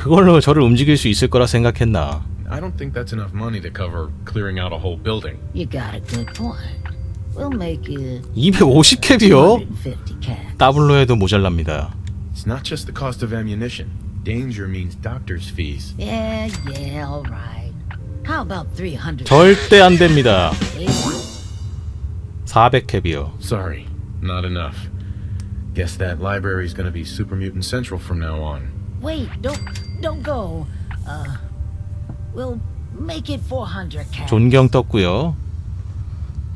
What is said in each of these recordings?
그걸로 저를 움직일 수 있을 거라 생각했나. I don't think that's enough money to cover clearing out a whole building. You got a good point. We'll make it 250캡이요? 250 caps. 더블로 해도 모자랍니다. It's not just the cost of ammunition. Danger means doctor's fees. Yeah, yeah, all right. How about 300? 절대 안 됩니다. Yeah. 400캡이요. Sorry, not enough. Guess that library's gonna be Super Mutant Central from now on. Wait, don't Don't go. Uh, we'll make it 400 caps. 존경 떴고요.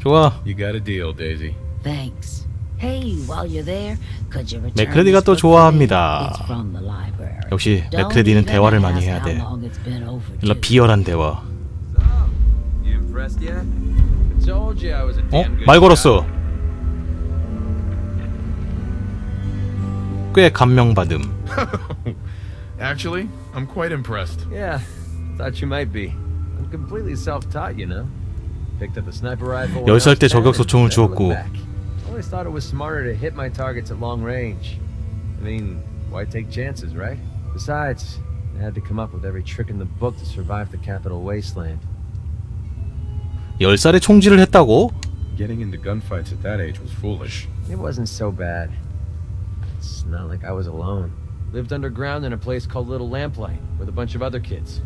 좋아. You got a deal, Daisy. Thanks. Hey, while you're there, could you return 맥크레디가 또? 좋아합니다. It's from the library. 역시 Don't 맥크레디는 대화를 많이 해야 how 돼. long it's been overdue. 일러 비열한 대화. You impressed yet? I told you I was a 어? damn good 말. 걸었어. 꽤 감명받음. Actually, I'm quite impressed. Yeah, thought you might be. I'm completely self-taught, you know. Picked up a sniper rifle. when I 열 살 was 때 10 저격소총을 and never 주었고. looked back. Always thought it was smarter to hit my targets at long range. I mean, why take chances, right? Besides, I had to come up with every trick in the book to survive the capital wasteland. 10살에 총질을 했다고? Getting into gunfights at that age was foolish. It wasn't so bad. It's not like I was alone. Lived underground in a place called Little Lamplight with a bunch of other kids.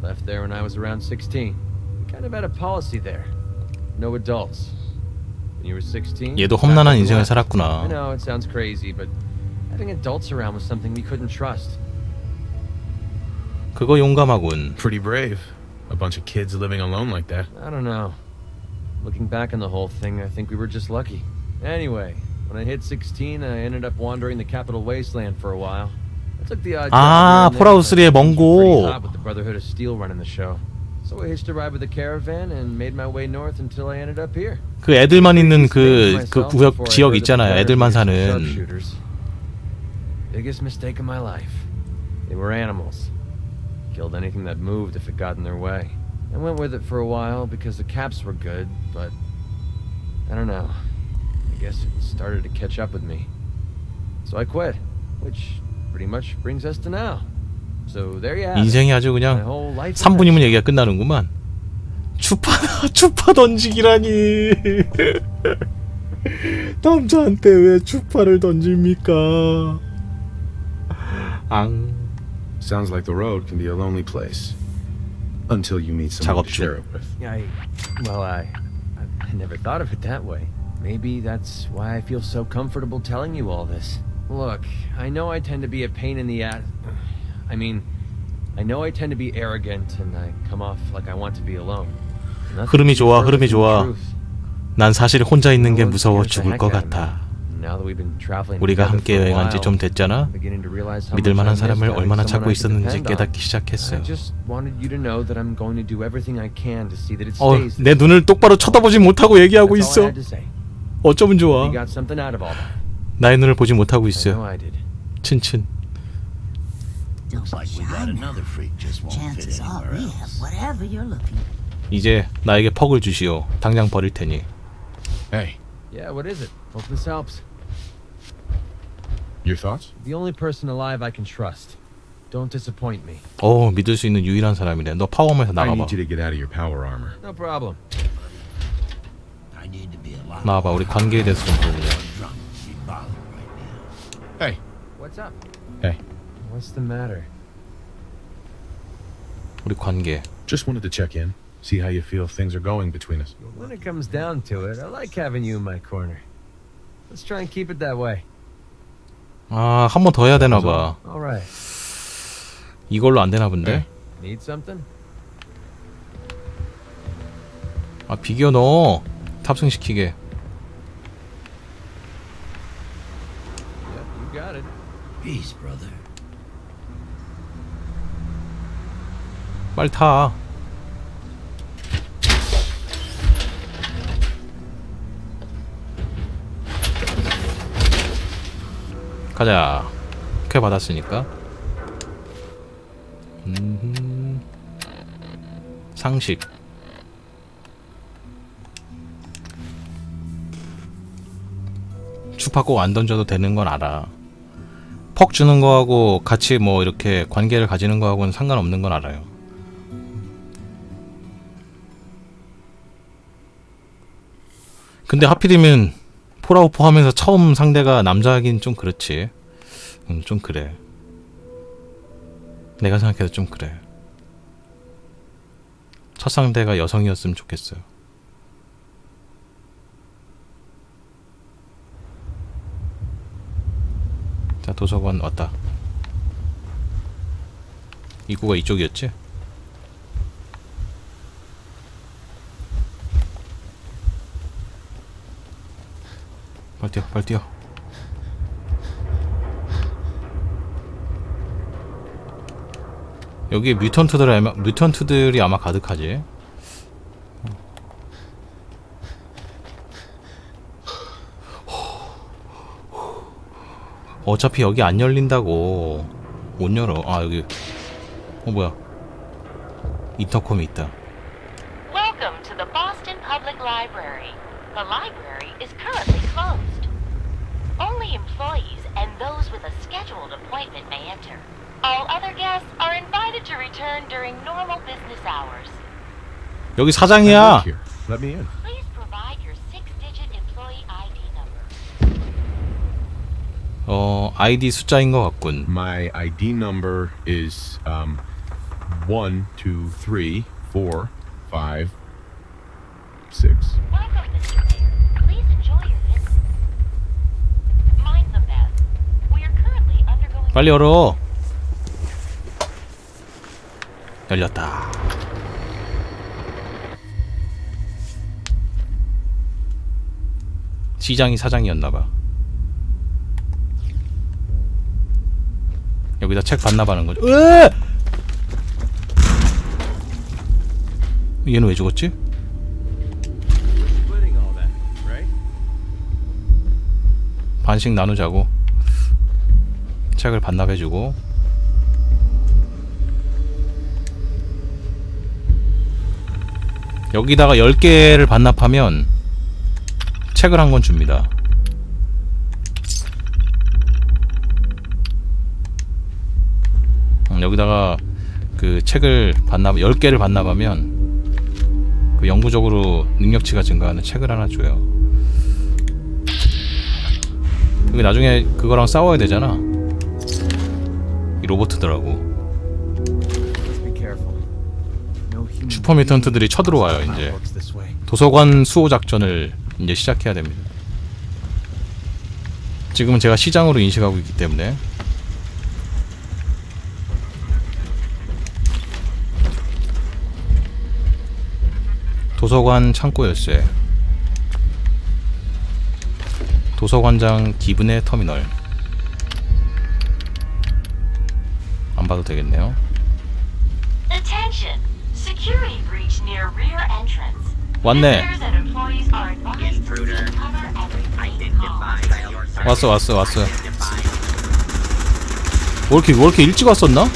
Left there when I was around 16. We kind of had a policy there. No adults. When you were 16, 얘도 back 험난한 when you 인생을 left. I 살았구나. know it sounds crazy, but having adults around was something we couldn't trust. 그거 용감하군. Pretty brave. A bunch of kids living alone like that. I don't know. Looking back on the whole thing, I think we were just lucky. Anyway, when I hit 16, I ended up wandering the capital wasteland for a while. I took the odd 아, job here and there, 폴아웃 but 3의 things were pretty 먼 hot with the Brotherhood of Steel running the show. So I hitched a ride with a caravan and made my way north until I ended up here. 그 애들만 있는 그, Myself 그 구역, before I 지역 heard the 있잖아요. fires 애들만 of some 사는. sharpshooters. Biggest mistake of my life. They were animals. Killed anything that moved if it got in their way. I went with it for a while because the caps were good, but I don't know. I guess it started to catch up with me. So I quit, which pretty much brings us to now. So there you have it. 인생이 아주 My 그냥 whole life. 3분이면 얘기가 끝나는구만. 추파, 추파 던지기라니. 남자한테 왜 추파를 던집니까? 앙. Sounds like the road can be a lonely place. Until you meet someone to 작업 중. share it with. I, well, I, I never thought of it that way. Maybe that's why I feel so comfortable telling you all this. Look, I know I tend to be a pain in the ass. I mean, I know I tend to be arrogant and I come off like I want to be alone. 흐름이 좋아, 흐름이 좋아. 난 사실 혼자 있는 게 무서워 죽을 것. 같아. 우리가 함께 여행한 지 좀 됐잖아. 믿을 만한 사람을 얼마나 찾고 있었는지. 깨닫기 시작했어요. 어. 내 눈을 똑바로 쳐다보지 못하고 얘기하고 있어. I. 어쩌면 좋아. 나의 눈을 보지 못하고 I know 있어. I did. 친친. 이제 나에게 퍽을 주시오. 당장 버릴 테니. Hey, Yeah, what is it? Hope this helps. your thoughts? The only person alive I can trust. Don't disappoint me. 어, 믿을 수 있는 유일한 사람이래. 너 파워홈에서 I 나가봐. need you to get out of your power armor. No problem. I need to. 나와봐. 우리 관계에 대해서 좀 물어보자. Hey, What's up? hey. What's the matter? 우리 관계. Just wanted to check in, see how you feel things are going between us. When it comes down to it, I like having you in my corner. Let's try and keep it that way. 아, 한 번 더 해야 되나 봐. All right. 이걸로 안 되나 본데? Need something? 아, 비겨 넣어. 탑승시키게. 빨리 타. 가자. 쾌 받았으니까. 음. 상식. 꼭안 던져도 되는 건 알아. 퍽 주는 거하고 같이 뭐 이렇게 관계를 가지는 거하고는 상관없는 건 알아요. 근데 하필이면 폴아웃4 하면서 처음 상대가 남자긴 좀 그렇지. 음, 좀 그래. 내가 생각해도 좀 그래. 첫 상대가 여성이었으면 좋겠어요. 자, 도서관 왔다. 입구가 이쪽이었지? 빨리 뛰어, 빨리 뛰어. 여기 뮤턴트들 아마 뮤턴트들이 아마 가득하지. 어차피 여기 안 열린다고 못 열어. 아 여기 어 뭐야? 인터컴이 있다. Welcome to the Boston Public Library. The library is currently closed. Only employees and those with a scheduled appointment may enter. All other guests are invited to return during normal business hours. 여기 사장이야. Let me in. Please provide your six-digit employee ID number. 어 아이디 숫자인 것 같군. My ID number is um one, two, three, four, five, six. Welcome, Mr. Mayor. Please enjoy your visit. Mind the Beth. We are currently undergoing 빨리 열어. 열렸다. 시장이 사장이었나봐. 여기다 책 반납하는 거죠. 으아! 얘는 왜 죽었지? 반씩 나누자고 책을 반납해주고 여기다가 10개를 반납하면 책을 한 권 줍니다 여기다가 그 책을 반납 10개를 반납하면 그 영구적으로 능력치가 증가하는 책을 하나 줘요 여기 나중에 그거랑 싸워야 되잖아. 이 로보트들하고 슈퍼 뮤턴트들이 쳐들어와요 이제. 도서관 수호 작전을 이제 시작해야 됩니다. 지금은 제가 시장으로 인식하고 있기 때문에 도서관 창고 열쇠 도서관장 기분의 터미널 안 봐도 되겠네요. Attention! Security breach near rear entrance. 왔네. 왔어 왔어 왔어 뭐 이렇게 뭐 이렇게 일찍 왔었나? 어.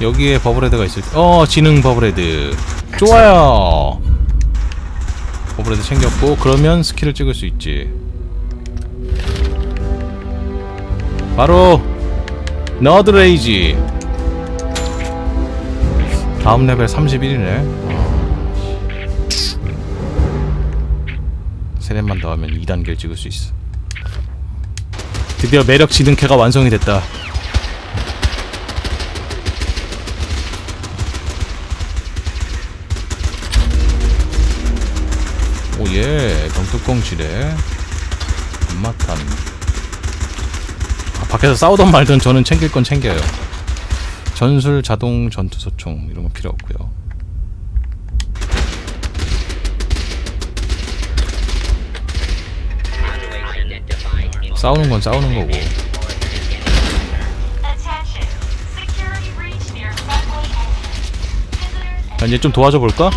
여기에 버블헤드가 있을 때- 어 지능 버블헤드. 좋아요. 버블헤드 챙겼고 그러면 스킬을 찍을 수 있지. 바로 너드레이지. 다음 레벨 31이네. 세렘만 더 하면 2단계를 찍을 수 있어. 드디어 매력 지능캐가 완성이 됐다 오예 병뚜껑 지뢰 금마탄 아, 밖에서 싸우던 말든 저는 챙길 건 챙겨요. 전술 자동 전투 소총 이런 거 필요 없고요. 싸우는 건 싸우는 거고. 자, 이제 좀 도와줘 볼까?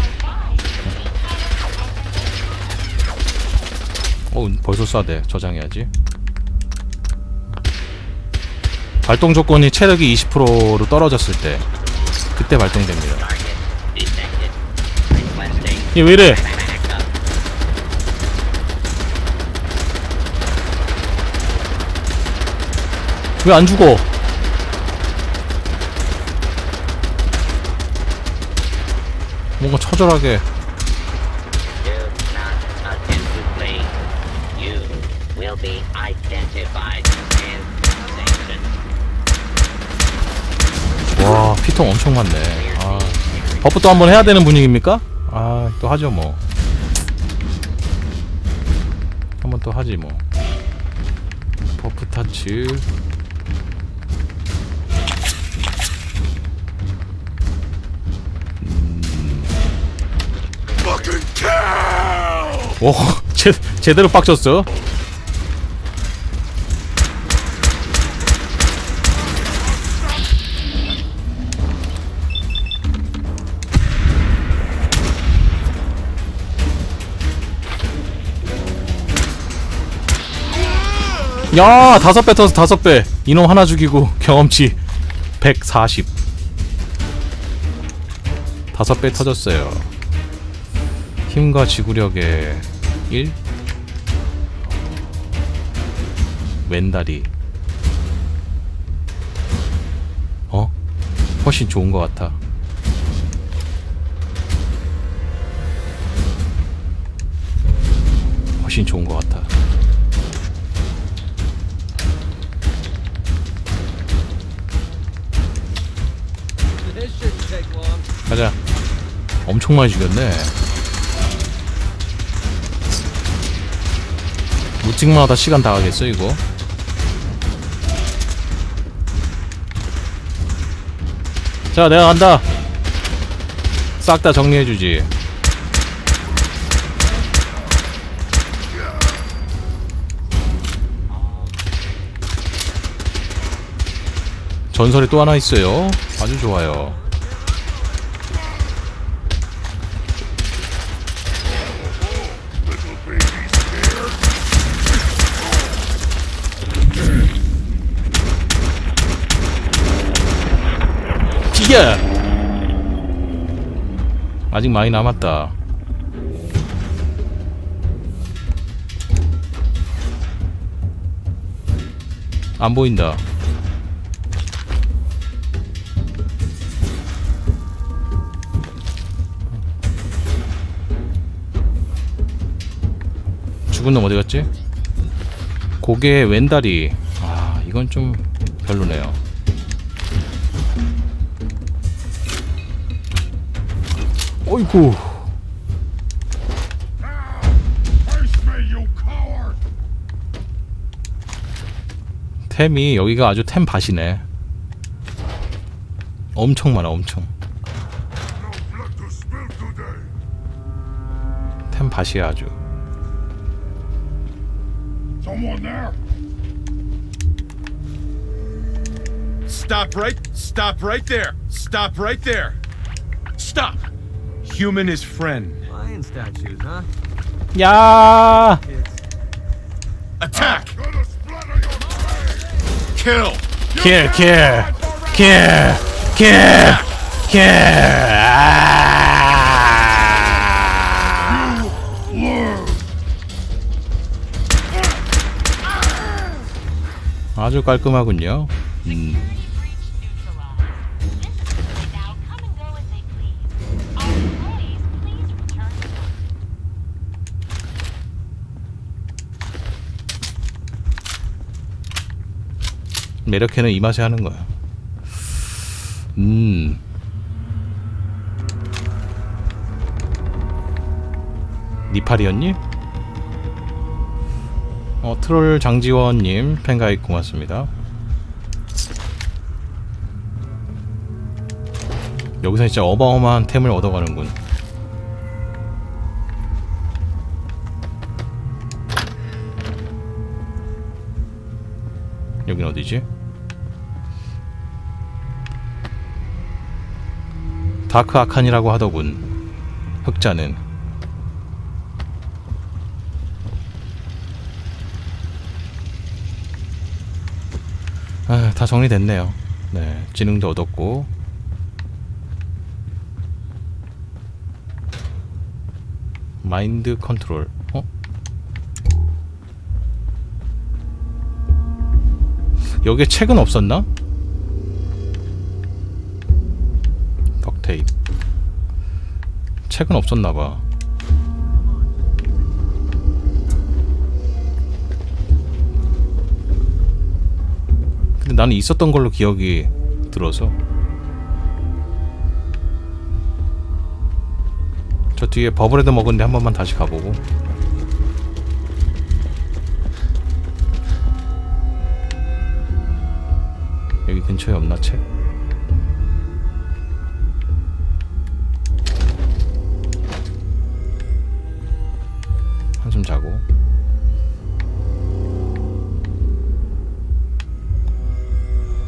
어 벌써 쏴대. 저장해야지. 발동 조건이 체력이 20%로 떨어졌을 때 그때 발동됩니다. 얘 왜이래? 왜 안 죽어? 뭔가 처절하게 피통 엄청 많네. 아 버프 또 한번 해야 되는 분위기입니까? 아 또 하죠 뭐. 한번 또 하지 뭐. 버프 타츠 오 제, 제대로 빡쳤어 야 다섯 배 터서 다섯 배. 이놈 하나 죽이고 경험치 140 다섯 배 터졌어요. 힘과 지구력의 1 왼다리. 어? 훨씬 좋은 것 같아. 훨씬 좋은 것 같아 가자. 엄청 많이 죽였네. 무찍마다 시간 다 가겠어 이거. 자, 내가 간다. 싹 다 정리해주지. 전설이 또 하나 있어요. 아주 좋아요. 튀겨! 아직 많이 남았다. 안 보인다. 죽은 놈 어디 갔지? 고개 왼다리. 아, 이건 좀 별로네요. 어이구. 템이 여기가 아주 템 밭이네. 엄청 많아, 엄청. 템 밭이야 아주. Stop right. Stop right there. Stop right there. Stop. Human is friend. Lion statues, huh? 야! Attack. Kill. 킬, 킬, 킬, 킬, 킬. 아! 아주 깔끔하군요. 음. Now come and go as they please. All employees, please return to work. 매력해는 이 맛에 하는 거야. 음. 니팔이었니? 어, 트롤 장지원님 팬가입 고맙습니다. 여기서 진짜 어마어마한 템을 얻어가는군. 여긴 어디지? 다크 아칸이라고 하더군. 흑자는 아, 다 정리됐네요. 네, 지능도 얻었고 마인드 컨트롤. 어? 여기에 책은 없었나? 책은 없었나봐. 근데 나는 있었던 걸로 기억이 들어서. 저 뒤에 버블헤드 먹은데 한 번만 다시 가보고. 여기 근처에 없나 책? 한숨 자고.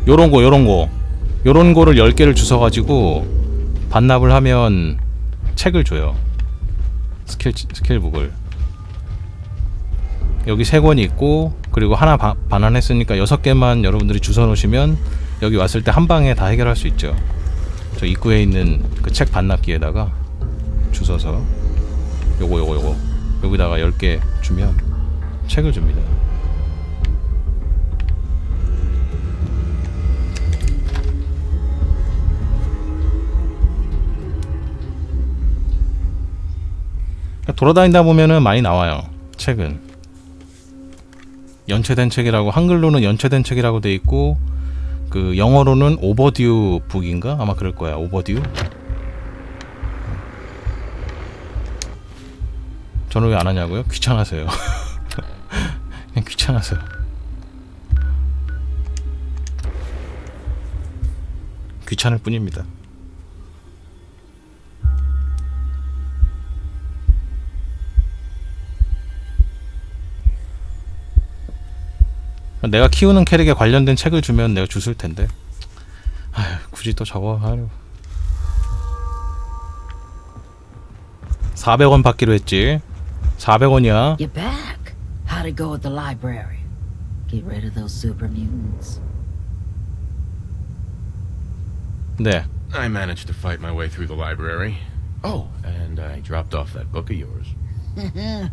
요런 거 요런 거. 요런 거를 10개를 주워가지고 반납을 하면 책을 줘요. 스킬 스킬북을. 여기 세 권이 있고 그리고 하나 바, 반환했으니까 여섯 개만 여러분들이 주워 놓으시면 여기 왔을 때 한 방에 다 해결할 수 있죠. 저 입구에 있는 그 책 반납기에다가 주워서 요거 요거 요거 여기다가 10개 주면 책을 줍니다. 그러니까 돌아다니다 보면은 많이 나와요. 책은 연체된 책이라고 한글로는 연체된 책이라고 돼 있고 그 영어로는 오버듀 북인가 아마 그럴 거야. 오버듀. 저는 왜 안 하냐고요? 귀찮아서요. 그냥 귀찮아서. 귀찮을 뿐입니다. 내가 키우는 캐릭에 관련된 책을 주면 내가 주술 텐데. 아휴, 굳이 또 저거 하려. 400원 받기로 했지. 400원이야. You're back. How'd it go at the library? Get rid of those super mutants. 네. I managed to fight my way through the library. Oh, and I dropped off that book of yours.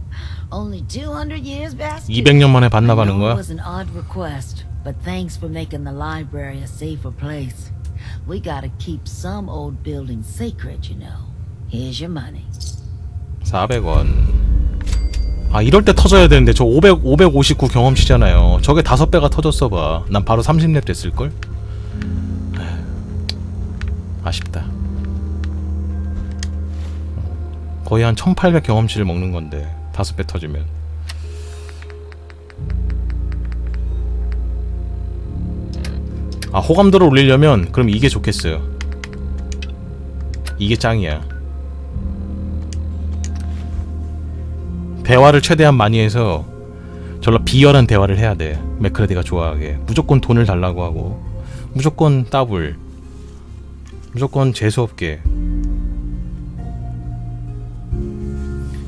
Only 200 years past due. 200년 만에 I 반납하는 know 거야. it was an odd request, but thanks for making the library a safer place. We gotta keep some old buildings sacred, you know. Here's your money. 400원. 아, 이럴 때 터져야 되는데 저 500, 559 경험치잖아요. 저게 다섯 배가 터졌어 봐. 난 바로 30렙 됐을 걸. 아쉽다. 거의 한 1800 경험치를 먹는 건데 다섯 배 터지면. 아, 호감도를 올리려면 그럼 이게 좋겠어요. 이게 짱이야. 대화를 최대한 많이 해서 절로 비열한 대화를 해야 돼. 맥크레디가 좋아하게. 무조건 돈을 달라고 하고 무조건 따블. 무조건 재수없게.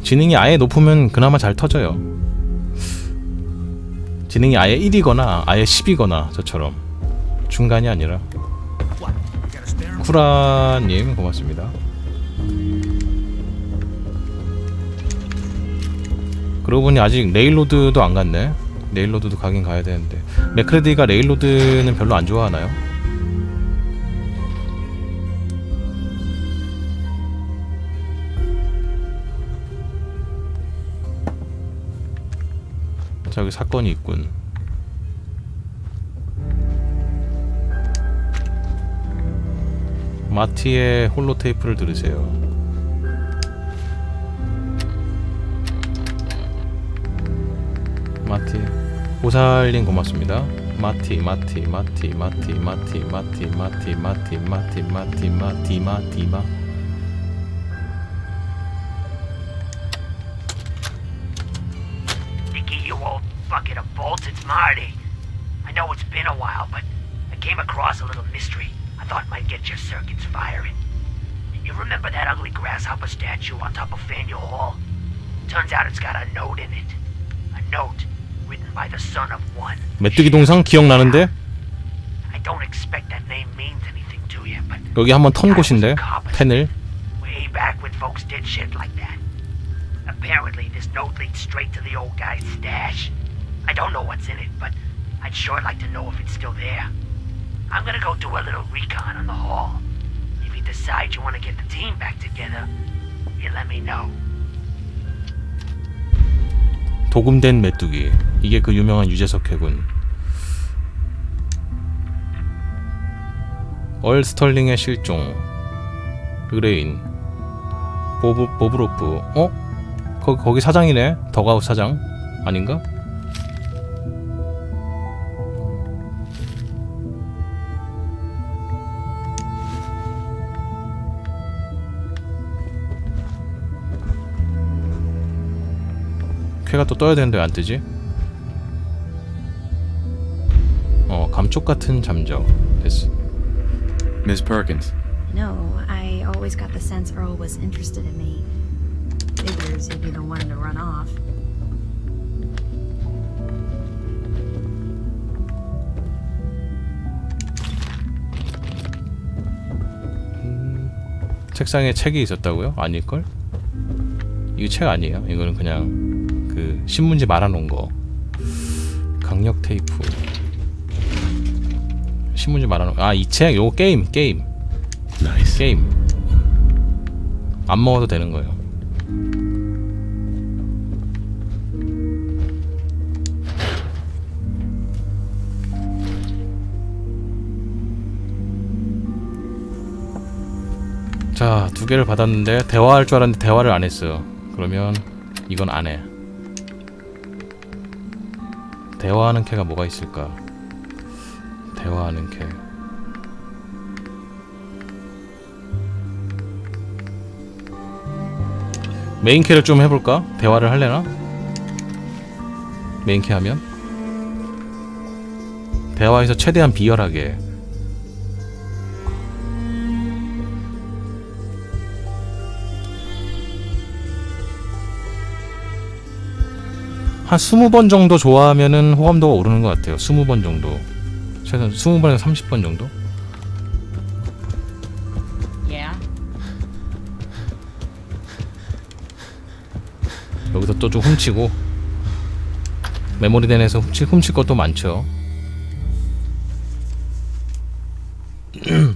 지능이 아예 높으면 그나마 잘 터져요. 지능이 아예 1이거나 아예 10이거나 저처럼 중간이 아니라 쿠라님 고맙습니다. 그러고 보니 아직 레일로드도 안 갔네. 레일로드도 가긴 가야 되는데 맥크레디가 레일로드는 별로 안 좋아하나요? 자 여기 사건이 있군. 마티의 홀로 테이프를 들으세요. 마티 보살님 고맙습니다. 마티 마티 마티 마티 마티 마티 마티 마티 마티 마티 마티 마티 마 Nicky, you old bucket of bolts, it's Marty. I know it's been a while, but I came across a little mystery I thought might get your circuits firing. You remember that ugly grasshopper statue on top of Faneuil Hall? Turns out it's got a note in it. 메뚜기 동상 기억나는데 I don't expect that name means anything to you, but 여기 한번 턴 곳인데 펜을 way back when folks did shit like that. Apparently, this note leads straight to the old guy's stash. I don't know what's in it, but I'd sure like to know if it's still there. I'm gonna go do a little recon on the hall. If you decide you want to get the team back together, you let me know. 도금된 메뚜기. 이게 그 유명한 유재석 해군. 얼 스털링의 실종. 의뢰인. 보브 보브로프. 어? 거기 거기 사장이네? 덕아웃 사장? 아닌가 쾌가 또 떠야 되는데 왜 안 뜨지? 어 감쪽 같은 잠적 됐어 Miss Perkins. No, I always got the sense Earl was interested in me. Figures he'd be the one to run off. 책상에 책이 있었다고요? 아닐걸? 이거 책 아니에요. 이거는 그냥 그 신문지 말아놓은 거. 강력 테이프. 신문지 말아놓은 아이 책 요거 게임 게임 Nice. 게임. 안 먹어도 되는 거예요. 자, 두 개를 받았는데 대화할 줄 알았는데 대화를 안 했어요. 그러면 이건 안 해. 대화하는 캐가 뭐가 있을까? 대화하는 캐. 메인 캐를 좀 해볼까? 대화를 할래나? 메인 캐 하면? 대화에서 최대한 비열하게 한 20번 정도 좋아하면은 호감도가 오르는 것 같아요. 20번 정도. 최소 20번에서 30번 정도? Yeah? 여기서 또 좀 훔치고. 메모리 댄에서 훔칠, 훔칠 것도 많죠.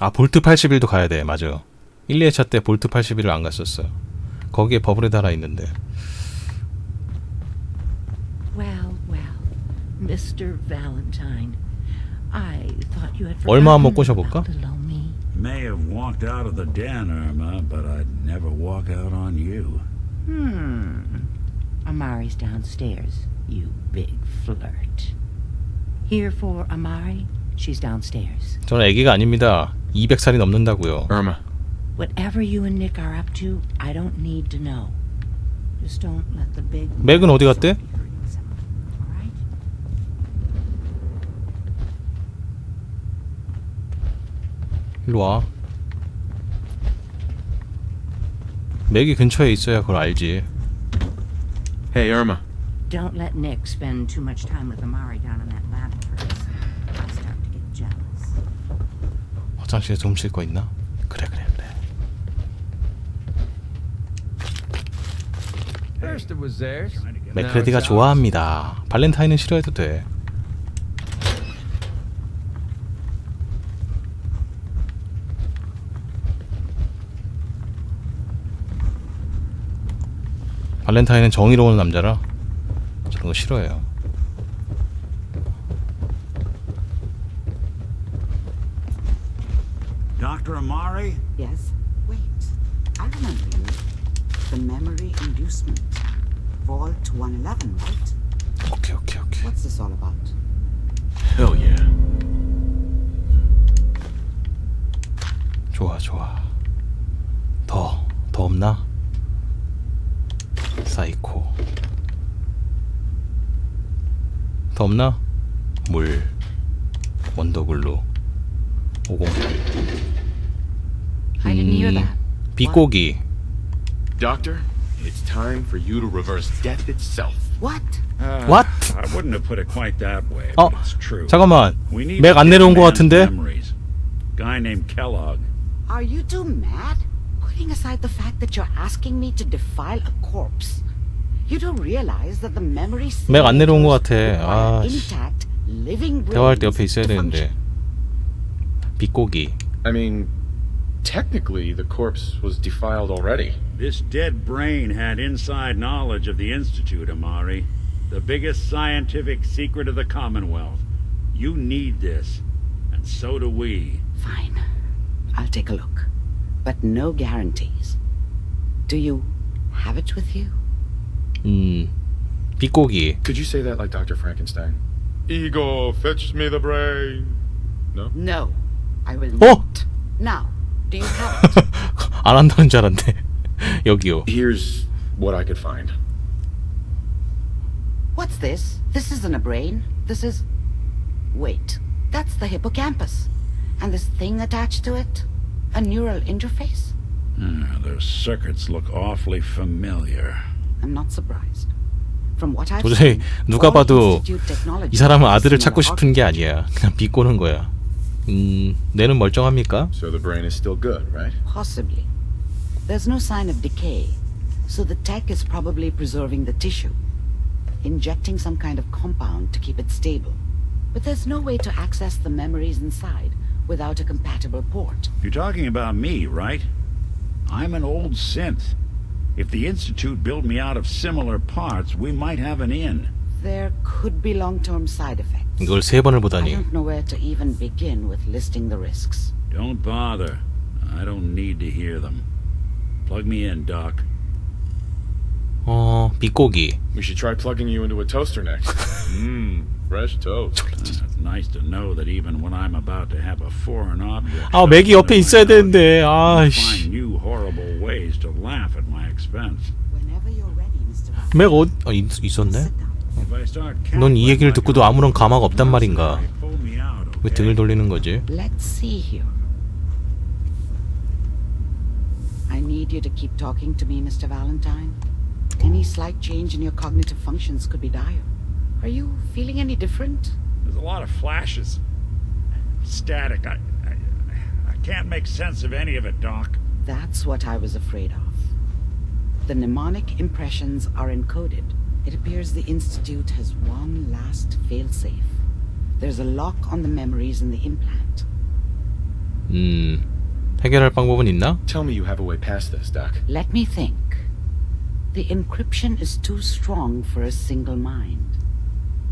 아 볼트 81도 가야 돼. 맞아 1, 2회차 때 볼트 81을 안 갔었어요 거기에 버블에 달아 있는데 Well, well, Mr. Valentine. I thought you had 얼마 한번 forgotten 꼬셔볼까? about the Lomi. May have walked out of the den, Irma, but I'd never walk out on you. Hmm. Amari's downstairs, you big flirt. Here for Amari? She's downstairs. 저는 애기가 아닙니다 200살이 넘는다고요 Irma. Whatever you and Nick are up to, I don't need to know. Just don't let the big. 맥은 어디 갔대? All right? 일로 와 맥이 근처에 있어야 그걸 알지 Hey, Irma. Don't let Nick spend too much time with Amari down in that lab of hers. I'll start to get jealous. 화장실에서 훔칠 거 있나? 맥크레디가. 좋아합니다 발렌타인은 싫어해도 돼 발렌타인은 정의로운 남자라 저런 거 싫어해요 Dr. Amari? Yes? Wait. I remember you. The memory inducement. Vault 111, right? 오케이 오케이 오케이 What's this all about? Hell yeah. 좋아 좋아 더, 더 없나? 사이코 더 없나? 물 원더글로 508 I didn't hear 음, that. 비꼬기 Doctor, it's time for you to reverse death itself. What? What? I wouldn't have put it quite that way, 어, but it's true. 잠깐만 We need 맥 안 내려온 것 man's 같은데? Memories. Guy named Kellogg. Are you two mad? Putting aside the fact that you're asking me to defile a corpse. You do realize that the memory 맥 안 내려온 것 같아. require 아, 씨. intact, living 대화할 때 brains 옆에 있어야 to 되는데. 비꼬기. I mean, technically, the corpse was defiled already. This dead brain had inside knowledge of the Institute, Amari. The biggest scientific secret of the Commonwealth. You need this, and so do we. Fine. I'll take a look. But no guarantees. Do you have it with you? 음. 비꼬기. Could you say that like Dr. Frankenstein? Ego, fetch me the brain. No? No. I will Oh! not. Now, do you have it? 안 한다는 줄 알았네. 여기요. Here's what I could find. What's this? This isn't a brain. This is. Wait. That's the hippocampus. And this thing attached to it? A neural interface? Ah, those circuits look awfully familiar. I'm not surprised. From what I've 도저히 seen, 누가 all 봐도 Institute technology 이 사람은 has 아들을 similar 찾고 싶은 게 아니야. 그냥 비꼬는 거야. 음, 뇌는 멀쩡합니까? So the brain is still good, right? Possibly. There's no sign of decay, so the tech is probably preserving the tissue, injecting some kind of compound to keep it stable. But there's no way to access the memories inside without a compatible port. You're talking about me, right? I'm an old synth. If the Institute built me out of similar parts, we might have an in. There could be long-term side effects. 이걸 세 번을 I 보다니. don't know where to even begin with listing the risks. Don't bother. I don't need to hear them. Plug me in, Doc. 어, 비꼬기. We should try plugging you into a toaster next. Mmm, fresh toast. It's nice to know that even when I'm about to have a foreign object. 아, 맥이 shoved 옆에 into 있어야 my mouth, 되는데. you 아, 씨. find new horrible ways to laugh at my expense. Whenever you're ready, Mr. 맥 어, 어 있, 있었네? Sit down. If I start 넌 이 cackling 얘기를 like 듣고도 a 아무런 감화가 없단 말인가? pull me out, 왜 okay? 등을 돌리는 거지? Let's see here. I need you to keep talking to me, Mr. Valentine. Any slight change in your cognitive functions could be dire. Are you feeling any different? There's a lot of flashes. Static. I, I, I can't make sense of any of it, Doc. That's what I was afraid of. The mnemonic impressions are encoded. It appears the Institute has one last failsafe. There's a lock on the memories in the implant. 음, 해결할 방법은 있나? Tell me you have a way past this, Doc. Let me think. The encryption is too strong for a single mind.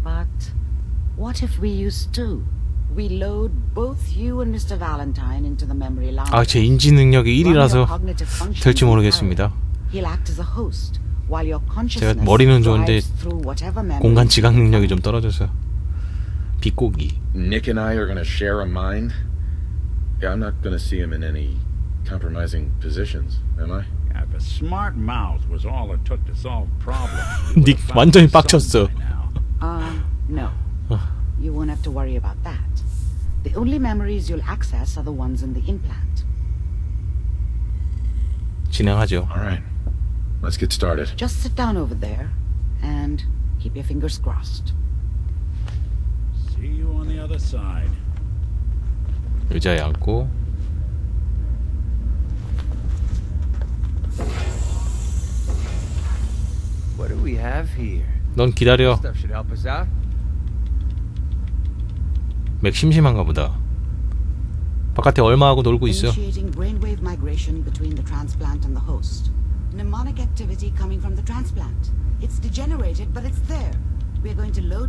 But what if we use two? We load both you and Mr. Valentine into the memory lounge. 아, 제 인지 능력이 Run your 1이라서 cognitive functions 될지 in 모르겠습니다. parallel. He'll act as a host while your consciousness 제가 머리는 좋은데 drives through whatever memory 공간 지각 능력이 좀 떨어져서 비꼬기. Nick and I are gonna share a mind? Yeah, I'm not gonna see him in any compromising positions, am I? If a smart mouth was all it took to solve problems. 닉 완전히 빡쳤어. Uh, no. Uh. You won't have to worry about that. The only memories you'll access are the ones in the implant. 진행하죠. All right. Let's get started. Just sit down over there and keep your fingers crossed. See you on the other side. 의자에 앉고 What do we have here? 넌 기다려. Stuff should help us out. 맥 심심한가 보다. 바깥에 얼마하고 놀고 있어. Initiating brainwave migration between the transplant and the host. Mnemonic activity coming from the transplant. It's degenerated, but it's there. We're going to load you.